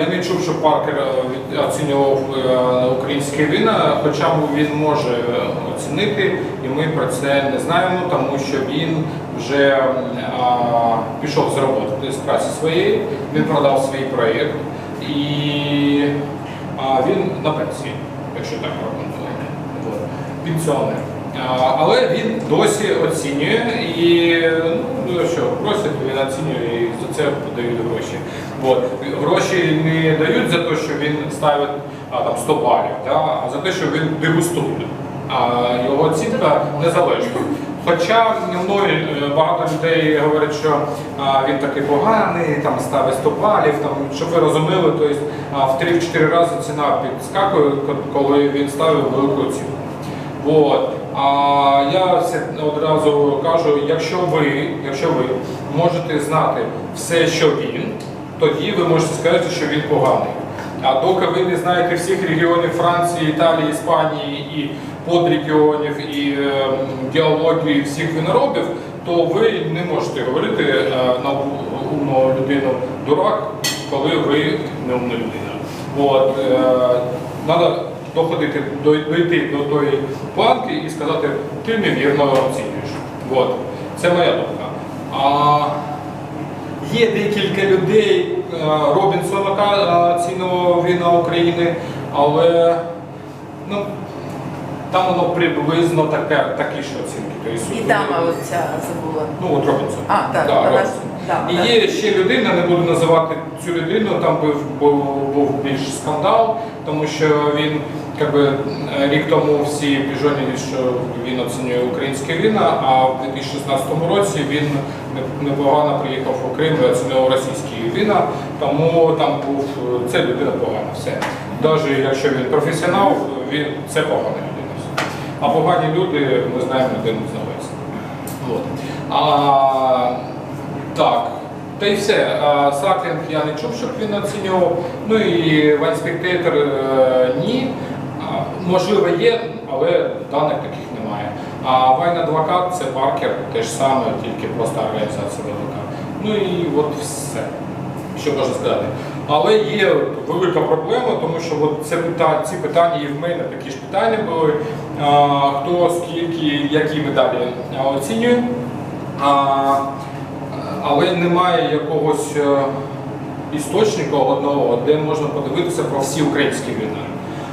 я не чув, що Паркер е, оцінював е, українське вина, хоча б він може е, оцінити, і ми про це не знаємо, тому що він вже а, пішов з роботи з праці своєї, він продав свій проєкт і а, він на пенсії, якщо так. От. Пенсіонер. Але він досі оцінює і ну, що просить, він оцінює і за це подають гроші. От. Гроші не дають за те, що він ставить а, там, 100 балів, да? а за те, що він дегустує. А його оцінка незалежна. Хоча мною е, багато людей говорять, що а, він такий поганий, там ставить 100 балів, там, щоб ви розуміли, то есть, а, в 3-4 рази ціна підскакує, коли він ставив велику оцінку. От. А я одразу кажу, якщо ви, якщо ви можете знати все, що він, тоді ви можете сказати, що він поганий. А доки ви не знаєте всіх регіонів Франції, Італії, Іспанії і подрегіонів, і е, геології всіх виноробів, то ви не можете говорити е, на умну людину дурак, коли ви не умна людина. От, е, Треба доходити дойти до тої планки і сказати, ти невірно оцінюєш. От. Це моя думка. А є декілька людей, е, Робінсон війна України, але ну, там воно приблизно таке, такі ж оцінки. Тобто, І дама оця забула. Ну, от Робінсон. А, так, Да, Робінсон. І є ще людина, не буду називати цю людину, там був, був, був більш скандал, тому що він якби, рік тому всі піжонили, що він оцінює українське вина, а в 2016 році він непогано приїхав у Крим і оцінював російські вина, тому там був це людина погана. Все. Навіть якщо він професіонал, він це погана людина. все. А погані люди, ми знаємо, знаходяться. От. А, так, та й все. А, я не чув, щоб він оцінював. Ну і Вайн Спектейтор е, ні. Можливо, є, але даних таких немає. А Вайн Адвокат це Паркер, те ж саме, тільки просто організація велика. Ну і от все, що можна сказати. Але є велика проблема, тому що от це питання, ці питання і в мене такі ж питання були. Хто скільки, які медалі оцінює. Але немає якогось е, істочника одного, де можна подивитися про всі українські війни.